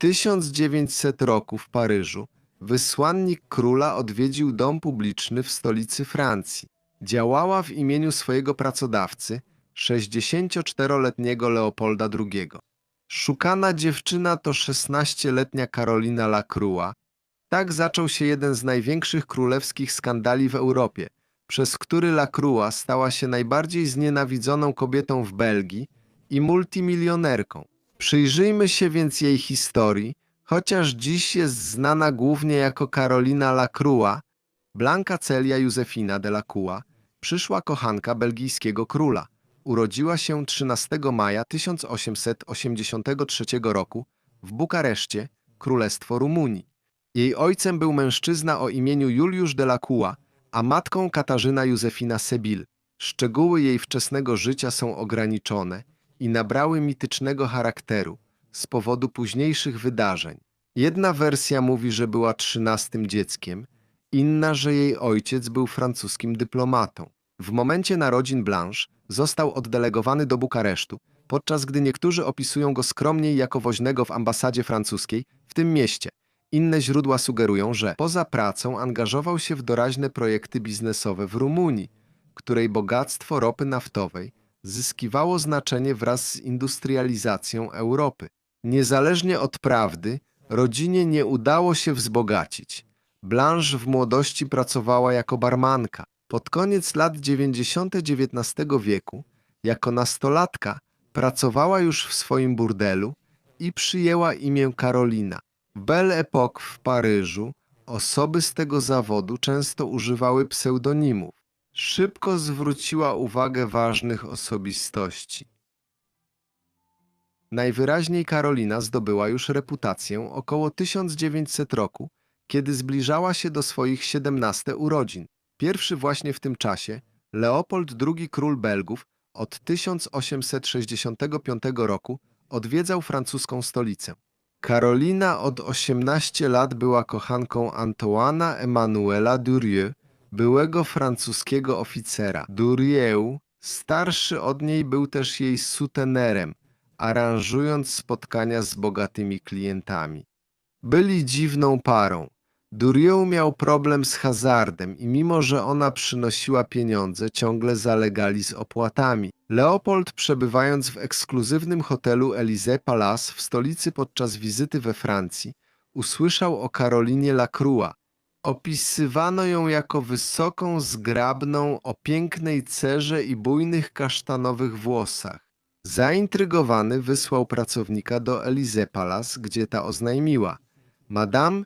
1900 roku w Paryżu wysłannik króla odwiedził dom publiczny w stolicy Francji. Działała w imieniu swojego pracodawcy, 64-letniego Leopolda II. Szukana dziewczyna to 16-letnia Karolina Lacroix. Tak zaczął się jeden z największych królewskich skandali w Europie, przez który Lacroix stała się najbardziej znienawidzoną kobietą w Belgii i multimilionerką. Przyjrzyjmy się więc jej historii, chociaż dziś jest znana głównie jako Karolina Lacroix, Blanka Celia Józefina de Lacroix, przyszła kochanka belgijskiego króla. Urodziła się 13 maja 1883 roku w Bukareszcie, Królestwo Rumunii. Jej ojcem był mężczyzna o imieniu Juliusz de Lacroix, a matką Katarzyna Józefina Sebil. Szczegóły jej wczesnego życia są ograniczone i nabrały mitycznego charakteru z powodu późniejszych wydarzeń. Jedna wersja mówi, że była trzynastym dzieckiem, inna, że jej ojciec był francuskim dyplomatą. W momencie narodzin Blanche został oddelegowany do Bukaresztu, podczas gdy niektórzy opisują go skromniej jako woźnego w ambasadzie francuskiej w tym mieście. Inne źródła sugerują, że poza pracą angażował się w doraźne projekty biznesowe w Rumunii, której bogactwo ropy naftowej zyskiwało znaczenie wraz z industrializacją Europy. Niezależnie od prawdy, rodzinie nie udało się wzbogacić. Blanche w młodości pracowała jako barmanka. Pod koniec lat 90. XIX wieku, jako nastolatka, pracowała już w swoim burdelu i przyjęła imię Karolina. W Belle Époque w Paryżu osoby z tego zawodu często używały pseudonimów. Szybko zwróciła uwagę ważnych osobistości. Najwyraźniej Karolina zdobyła już reputację około 1900 roku, kiedy zbliżała się do swoich 17 urodzin. Pierwszy właśnie w tym czasie, Leopold II król Belgów od 1865 roku odwiedzał francuską stolicę. Karolina od 18 lat była kochanką Antoana Emanuela Durieux, byłego francuskiego oficera. Durieux, starszy od niej, był też jej sutenerem, aranżując spotkania z bogatymi klientami. Byli dziwną parą. Durieux miał problem z hazardem i mimo, że ona przynosiła pieniądze, ciągle zalegali z opłatami. Leopold, przebywając w ekskluzywnym hotelu Élysée Palace w stolicy podczas wizyty we Francji, usłyszał o Karolinie Lacroix. Opisywano ją jako wysoką, zgrabną, o pięknej cerze i bujnych kasztanowych włosach. Zaintrygowany wysłał pracownika do Élysée Palace, gdzie ta oznajmiła – Madame,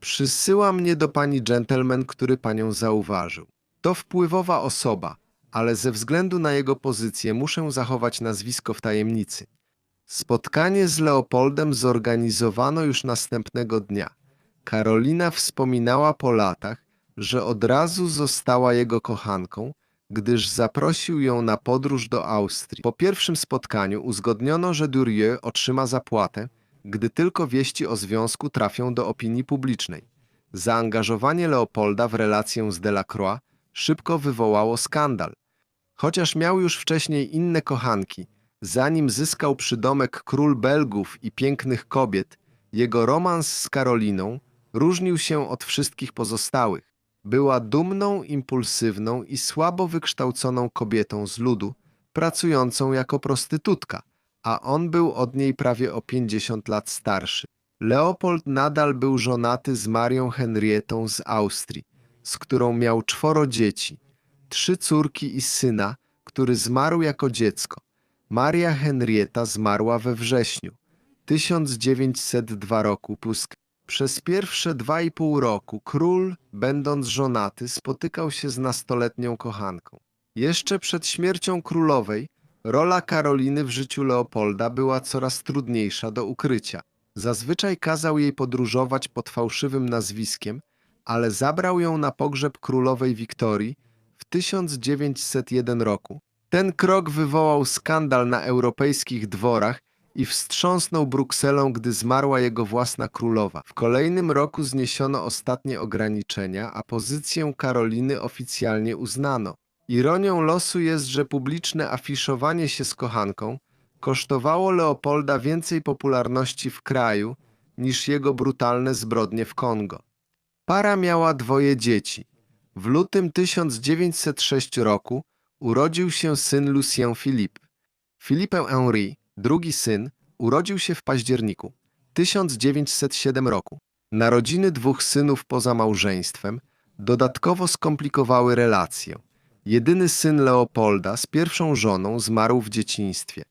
przysyła mnie do pani gentleman, który panią zauważył. To wpływowa osoba, ale ze względu na jego pozycję muszę zachować nazwisko w tajemnicy. Spotkanie z Leopoldem zorganizowano już następnego dnia. Karolina wspominała po latach, że od razu została jego kochanką, gdyż zaprosił ją na podróż do Austrii. Po pierwszym spotkaniu uzgodniono, że Durieux otrzyma zapłatę, gdy tylko wieści o związku trafią do opinii publicznej. Zaangażowanie Leopolda w relację z Delacroix szybko wywołało skandal. Chociaż miał już wcześniej inne kochanki, zanim zyskał przydomek król Belgów i pięknych kobiet, jego romans z Karoliną różnił się od wszystkich pozostałych. Była dumną, impulsywną i słabo wykształconą kobietą z ludu, pracującą jako prostytutka – a on był od niej prawie o 50 lat starszy. Leopold nadal był żonaty z Marią Henrietą z Austrii, z którą miał czworo dzieci, trzy córki i syna, który zmarł jako dziecko. Maria Henrieta zmarła we wrześniu 1902 roku plus przez pierwsze dwa i pół roku król, będąc żonaty, spotykał się z nastoletnią kochanką. Jeszcze przed śmiercią królowej Rola Karoliny w życiu Leopolda była coraz trudniejsza do ukrycia. Zazwyczaj kazał jej podróżować pod fałszywym nazwiskiem, ale zabrał ją na pogrzeb królowej Wiktorii w 1901 roku. Ten krok wywołał skandal na europejskich dworach i wstrząsnął Brukselą, gdy zmarła jego własna królowa. W kolejnym roku zniesiono ostatnie ograniczenia, a pozycję Karoliny oficjalnie uznano. Ironią losu jest, że publiczne afiszowanie się z kochanką kosztowało Leopolda więcej popularności w kraju niż jego brutalne zbrodnie w Kongo. Para miała dwoje dzieci. W lutym 1906 roku urodził się syn Lucien Philippe. Philippe Henri, drugi syn, urodził się w październiku 1907 roku. Narodziny dwóch synów poza małżeństwem dodatkowo skomplikowały relację. Jedyny syn Leopolda z pierwszą żoną zmarł w dzieciństwie.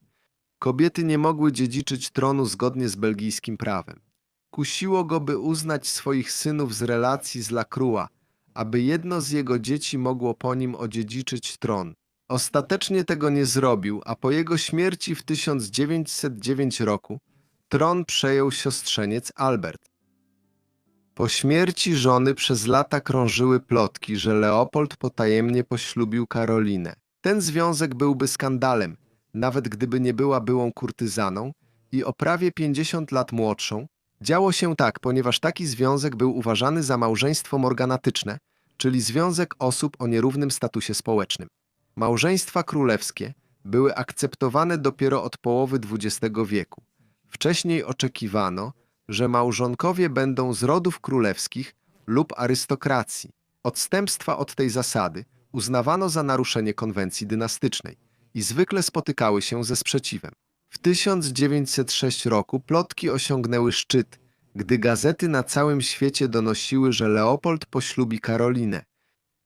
Kobiety nie mogły dziedziczyć tronu zgodnie z belgijskim prawem. Kusiło go, by uznać swoich synów z relacji z Lacroix, aby jedno z jego dzieci mogło po nim odziedziczyć tron. Ostatecznie tego nie zrobił, a po jego śmierci w 1909 roku tron przejął siostrzeniec Albert. Po śmierci żony przez lata krążyły plotki, że Leopold potajemnie poślubił Karolinę. Ten związek byłby skandalem, nawet gdyby nie była byłą kurtyzaną i o prawie 50 lat młodszą. Działo się tak, ponieważ taki związek był uważany za małżeństwo morganatyczne, czyli związek osób o nierównym statusie społecznym. Małżeństwa królewskie były akceptowane dopiero od połowy XX wieku. Wcześniej oczekiwano, że małżonkowie będą z rodów królewskich lub arystokracji. Odstępstwa od tej zasady uznawano za naruszenie konwencji dynastycznej i zwykle spotykały się ze sprzeciwem. W 1906 roku plotki osiągnęły szczyt, gdy gazety na całym świecie donosiły, że Leopold poślubi Karolinę.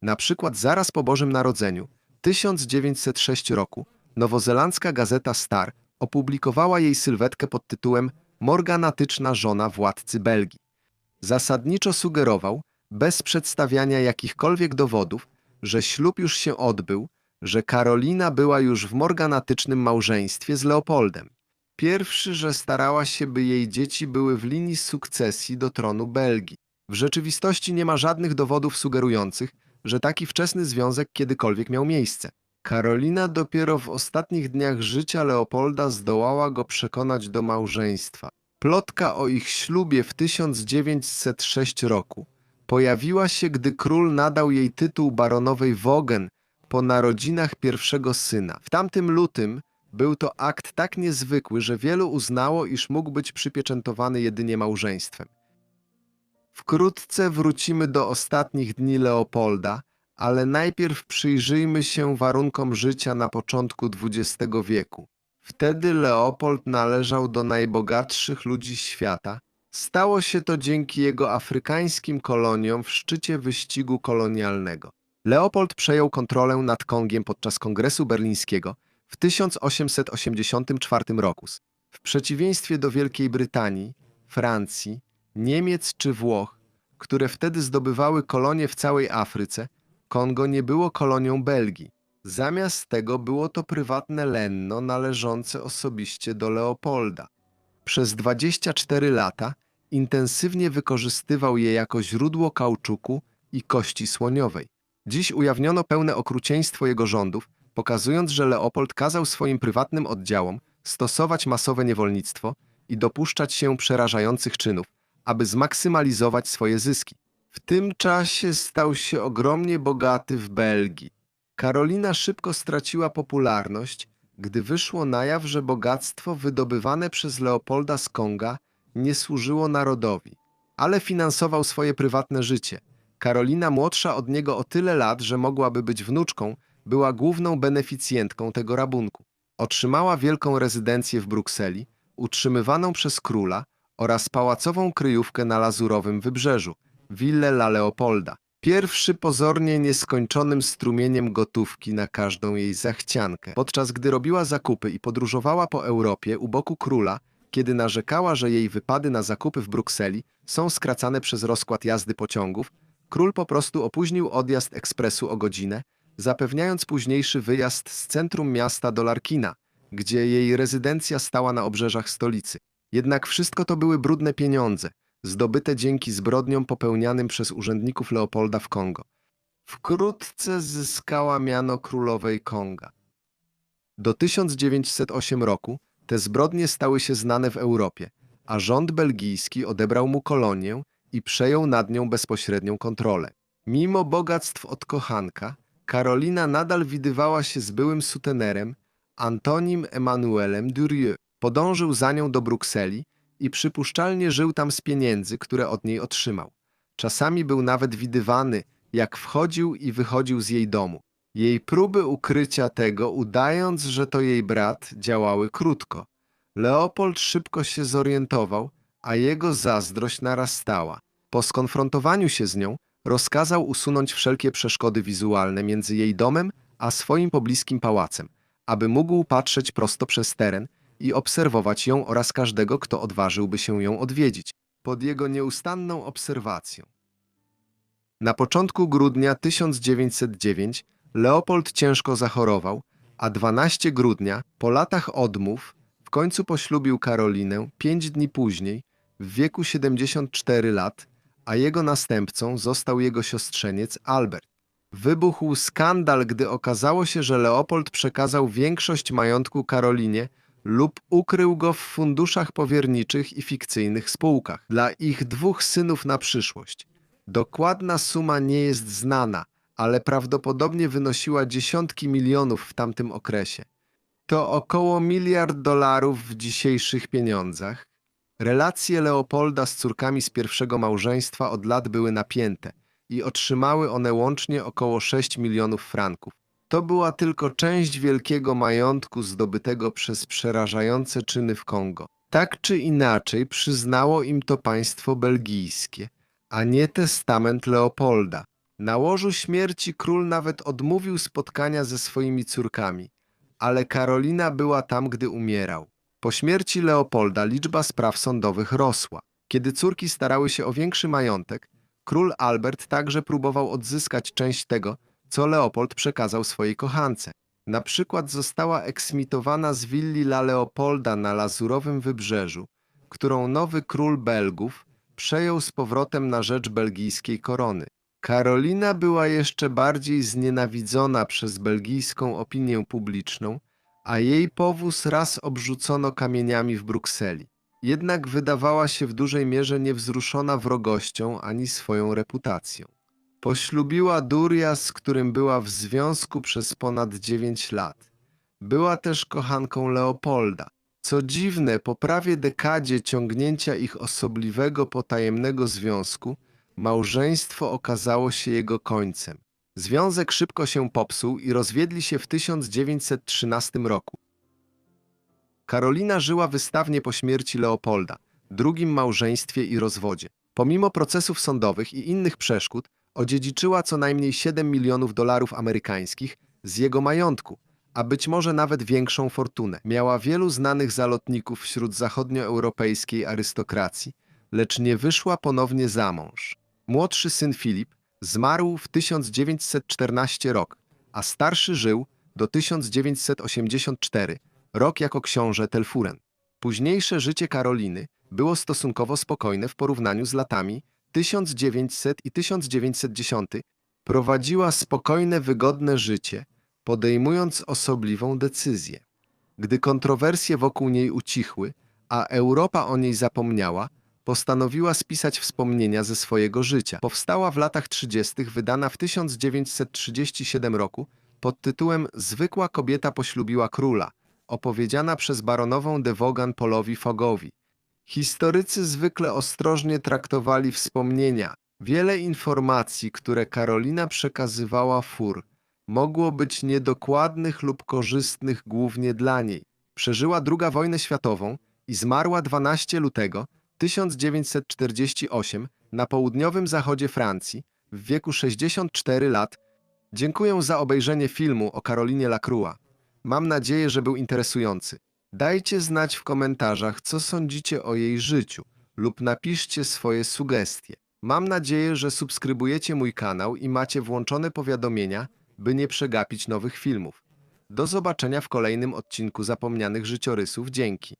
Na przykład zaraz po Bożym Narodzeniu, 1906 roku, nowozelandzka gazeta Star opublikowała jej sylwetkę pod tytułem Morganatyczna żona władcy Belgii. Zasadniczo sugerował, bez przedstawiania jakichkolwiek dowodów, że ślub już się odbył, że Karolina była już w morganatycznym małżeństwie z Leopoldem. Pierwszy, że starała się, by jej dzieci były w linii sukcesji do tronu Belgii. W rzeczywistości nie ma żadnych dowodów sugerujących, że taki wczesny związek kiedykolwiek miał miejsce. Karolina dopiero w ostatnich dniach życia Leopolda zdołała go przekonać do małżeństwa. Plotka o ich ślubie w 1906 roku pojawiła się, gdy król nadał jej tytuł baronowej Wogen po narodzinach pierwszego syna. W tamtym lutym był to akt tak niezwykły, że wielu uznało, iż mógł być przypieczętowany jedynie małżeństwem. Wkrótce wrócimy do ostatnich dni Leopolda, ale najpierw przyjrzyjmy się warunkom życia na początku XX wieku. Wtedy Leopold należał do najbogatszych ludzi świata. Stało się to dzięki jego afrykańskim koloniom w szczycie wyścigu kolonialnego. Leopold przejął kontrolę nad Kongiem podczas Kongresu Berlińskiego w 1884 roku. W przeciwieństwie do Wielkiej Brytanii, Francji, Niemiec czy Włoch, które wtedy zdobywały kolonie w całej Afryce, Kongo nie było kolonią Belgii. Zamiast tego było to prywatne lenno należące osobiście do Leopolda. Przez 24 lata intensywnie wykorzystywał je jako źródło kauczuku i kości słoniowej. Dziś ujawniono pełne okrucieństwo jego rządów, pokazując, że Leopold kazał swoim prywatnym oddziałom stosować masowe niewolnictwo i dopuszczać się przerażających czynów, aby zmaksymalizować swoje zyski. W tym czasie stał się ogromnie bogaty w Belgii. Karolina szybko straciła popularność, gdy wyszło na jaw, że bogactwo wydobywane przez Leopolda z Konga nie służyło narodowi, ale finansował swoje prywatne życie. Karolina, młodsza od niego o tyle lat, że mogłaby być wnuczką, była główną beneficjentką tego rabunku. Otrzymała wielką rezydencję w Brukseli, utrzymywaną przez króla oraz pałacową kryjówkę na Lazurowym Wybrzeżu, Ville La Leopolda. Pierwszy pozornie nieskończonym strumieniem gotówki na każdą jej zachciankę. Podczas gdy robiła zakupy i podróżowała po Europie u boku króla, kiedy narzekała, że jej wypady na zakupy w Brukseli są skracane przez rozkład jazdy pociągów, król po prostu opóźnił odjazd ekspresu o godzinę, zapewniając późniejszy wyjazd z centrum miasta do Larkina, gdzie jej rezydencja stała na obrzeżach stolicy. Jednak wszystko to były brudne pieniądze, zdobyte dzięki zbrodniom popełnianym przez urzędników Leopolda w Kongo. Wkrótce zyskała miano królowej Konga. Do 1908 roku te zbrodnie stały się znane w Europie, a rząd belgijski odebrał mu kolonię i przejął nad nią bezpośrednią kontrolę. Mimo bogactw od kochanka, Karolina nadal widywała się z byłym sutenerem Antonim Emmanuelem Durieux. Podążył za nią do Brukseli i przypuszczalnie żył tam z pieniędzy, które od niej otrzymał. Czasami był nawet widywany, jak wchodził i wychodził z jej domu. Jej próby ukrycia tego, udając, że to jej brat, działały krótko. Leopold szybko się zorientował, a jego zazdrość narastała. Po skonfrontowaniu się z nią, rozkazał usunąć wszelkie przeszkody wizualne między jej domem a swoim pobliskim pałacem, aby mógł patrzeć prosto przez teren i obserwować ją oraz każdego, kto odważyłby się ją odwiedzić, pod jego nieustanną obserwacją. Na początku grudnia 1909 Leopold ciężko zachorował, a 12 grudnia, po latach odmów, w końcu poślubił Karolinę pięć dni później, w wieku 74 lat, a jego następcą został jego siostrzeniec Albert. Wybuchł skandal, gdy okazało się, że Leopold przekazał większość majątku Karolinie lub ukrył go w funduszach powierniczych i fikcyjnych spółkach dla ich dwóch synów na przyszłość. Dokładna suma nie jest znana, ale prawdopodobnie wynosiła dziesiątki milionów w tamtym okresie. To około miliard dolarów w dzisiejszych pieniądzach. Relacje Leopolda z córkami z pierwszego małżeństwa od lat były napięte i otrzymały one łącznie około 6 milionów franków. To była tylko część wielkiego majątku zdobytego przez przerażające czyny w Kongo. Tak czy inaczej przyznało im to państwo belgijskie, a nie testament Leopolda. Na łożu śmierci król nawet odmówił spotkania ze swoimi córkami, ale Karolina była tam, gdy umierał. Po śmierci Leopolda liczba spraw sądowych rosła. Kiedy córki starały się o większy majątek, król Albert także próbował odzyskać część tego, co Leopold przekazał swojej kochance. Na przykład została eksmitowana z willi La Leopolda na Lazurowym Wybrzeżu, którą nowy król Belgów przejął z powrotem na rzecz belgijskiej korony. Karolina była jeszcze bardziej znienawidzona przez belgijską opinię publiczną, a jej powóz raz obrzucono kamieniami w Brukseli. Jednak wydawała się w dużej mierze niewzruszona wrogością ani swoją reputacją. Poślubiła Duria, z którym była w związku przez ponad dziewięć lat. Była też kochanką Leopolda. Co dziwne, po prawie dekadzie ciągnięcia ich osobliwego, potajemnego związku, małżeństwo okazało się jego końcem. Związek szybko się popsuł i rozwiedli się w 1913 roku. Karolina żyła wystawnie po śmierci Leopolda, drugim małżeństwie i rozwodzie. Pomimo procesów sądowych i innych przeszkód, odziedziczyła co najmniej 7 milionów dolarów amerykańskich z jego majątku, a być może nawet większą fortunę. Miała wielu znanych zalotników wśród zachodnioeuropejskiej arystokracji, lecz nie wyszła ponownie za mąż. Młodszy syn Filip zmarł w 1914 rok, a starszy żył do 1984, rok jako książę Telfuren. Późniejsze życie Karoliny było stosunkowo spokojne w porównaniu z latami 1900 i 1910. Prowadziła spokojne, wygodne życie, podejmując osobliwą decyzję. Gdy kontrowersje wokół niej ucichły, a Europa o niej zapomniała, postanowiła spisać wspomnienia ze swojego życia. Powstała w latach 30., wydana w 1937 roku pod tytułem Zwykła kobieta poślubiła króla, opowiedziana przez baronową de Vogan Polowi Fogowi. Historycy zwykle ostrożnie traktowali wspomnienia. Wiele informacji, które Karolina przekazywała Fur, mogło być niedokładnych lub korzystnych głównie dla niej. Przeżyła II wojnę światową i zmarła 12 lutego 1948 na południowym zachodzie Francji w wieku 64 lat. Dziękuję za obejrzenie filmu o Karolinie Lacroix. Mam nadzieję, że był interesujący. Dajcie znać w komentarzach, co sądzicie o jej życiu lub napiszcie swoje sugestie. Mam nadzieję, że subskrybujecie mój kanał i macie włączone powiadomienia, by nie przegapić nowych filmów. Do zobaczenia w kolejnym odcinku Zapomnianych Życiorysów. Dzięki.